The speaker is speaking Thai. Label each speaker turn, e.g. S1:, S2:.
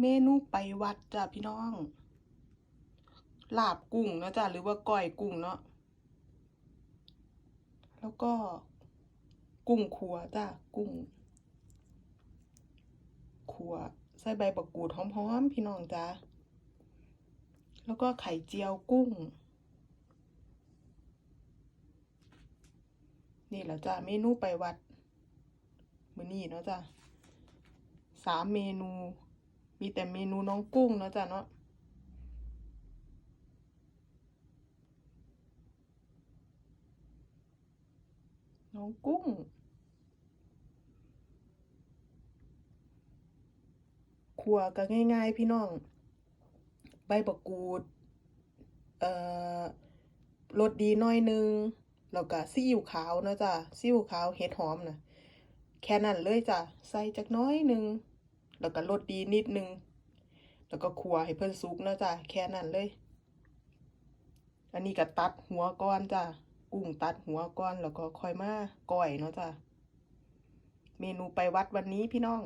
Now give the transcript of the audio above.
S1: เมนูไปวัดจ้ะพี่น้อง ลาบกุ้งนะจ้ะหรือว่าก้อยกุ้งเนาะ แล้วก็กุ้งขัวจ้ะกุ้งขัวใส่ใบบักกูดหอมๆพี่น้องจ้ะแล้วก็ไข่เจียวกุ้ง นี่แหละจ้ะเมนูไปวัด มื้อนี้เนาะจ้ะสามเมนู มีแต่เมนูน้องกุ้งเนาะจ้ะเนาะน้องกุ้ง ขัวก็ง่าย ๆ พี่น้อง ใบบักกูด เอ่อรสดีน่อยนึง แล้วก็ซีอิ๊วขาวนะจ้ะซีอิ๊วขาวเห็ดหอมนะแค่นั้นเลยจ้ะ ใส่จักน้อยนึง แล้วก็รสดีนิดนึง แล้วก็ขัวให้เพิ่นสุกเนาะจ้ะแค่นั้นเลย อันนี้ก็ตัดหัวก้อนจ้ะกุ้งตัดหัวก้อนแล้วก็ค่อยมาก่อยเนาะจ้ะเมนูไปวัดวันนี้พี่น้อง